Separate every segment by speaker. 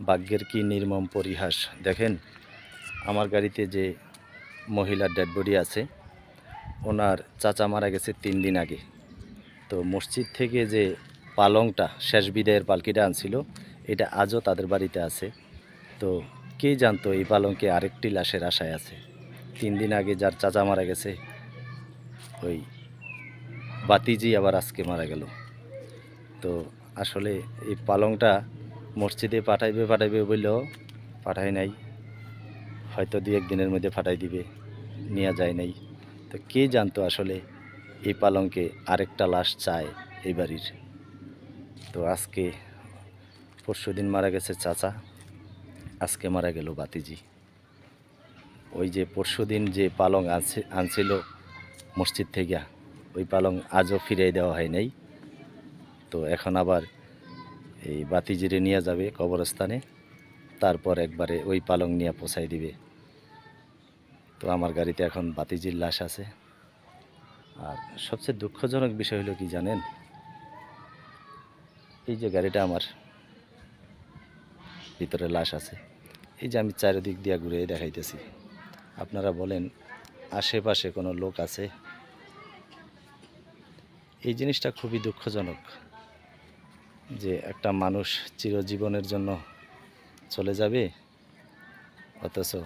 Speaker 1: ভাগ্যের কি নির্মম পরিহাস। দেখেন, আমার গাড়িতে যে মহিলার ডেড বডি আছে, ওনার চাচা মারা গেছে তিন দিন আগে। তো মসজিদ থেকে যে পালংটা, শেষ বিদায়ের পালকিটা আনছিল, এটা আজও তাদের বাড়িতে আছে। তো কে জানতো এই পালংকে আরেকটি লাশের আশায় আছে? তিন দিন আগে যার চাচা মারা গেছে, ওই বাতিজি আবার আজকে মারা গেল। তো আসলে এই পালংটা মসজিদে পাঠাইবে পাঠাইবে বললেও পাঠায় নাই। হয়তো দু একদিনের মধ্যে পাঠাই দিবে নেওয়া যায় নাই। তো কে জানতো আসলে এই পালংকে আরেকটা লাশ চায় এই বাড়ির? তো আজকে পরশু দিন মারা গেছে চাচা, আজকে মারা গেল বাতিজি। ওই যে পরশু দিন যে পালং আছে আনছিল মসজিদ থেকে, ওই পালং আজও ফিরিয়ে দেওয়া হয় নাই। তো এখন আবার এই বাতিজিরে নিয়ে যাবে কবরস্থানে, তারপর একবারে ওই পালং নিয়ে পোছাই দিবে। তো আমার গাড়িতে এখন বাতিজির লাশ আছে। আর সবচেয়ে দুঃখজনক বিষয় হলো কি জানেন? এই যে গাড়িটা আমার ভিতরে লাশ আছে, এই যে আমি চারিদিক দিয়ে ঘুরে দেখাইতেছি। আপনারা বলেন, আশেপাশে কোনো লোক আছে? এই জিনিসটা খুবই দুঃখজনক। যে একটা মানুষ চিরজীবনের জন্য চলে যাবে, অথচ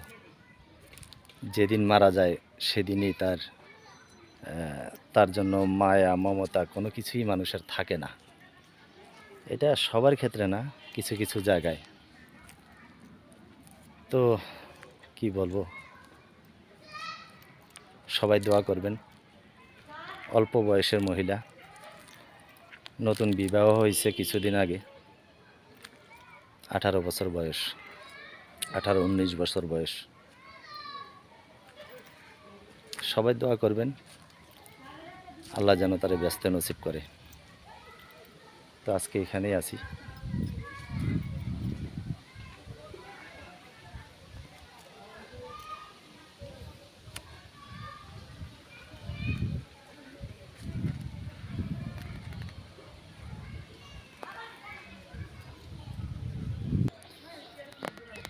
Speaker 1: যেদিন মারা যায় সেদিনই তার তার জন্য মায়া, মমতা কোনো কিছুই মানুষের থাকে না। এটা সবার ক্ষেত্রে না, কিছু কিছু জায়গায়। তো কি বলব? সবাই দোয়া করবেন। অল্প বয়সের মহিলা। নতুন বিবাহ হয়েছে কিছুদিন আগে। আঠারো বছর বয়স। আঠারো, উনিশ বছর বয়স। সবাই দোয়া করবেন, আল্লাহ যেন তারা ব্যস্ত নসিব করে। তো আজকে এখানেই আছি।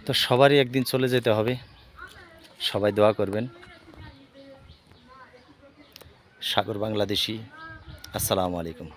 Speaker 1: তো সবারই একদিন চলে যেতে হবে। সবাই দোয়া করবেন। সাগর বাংলাদেশি আসসালামু আলাইকুম।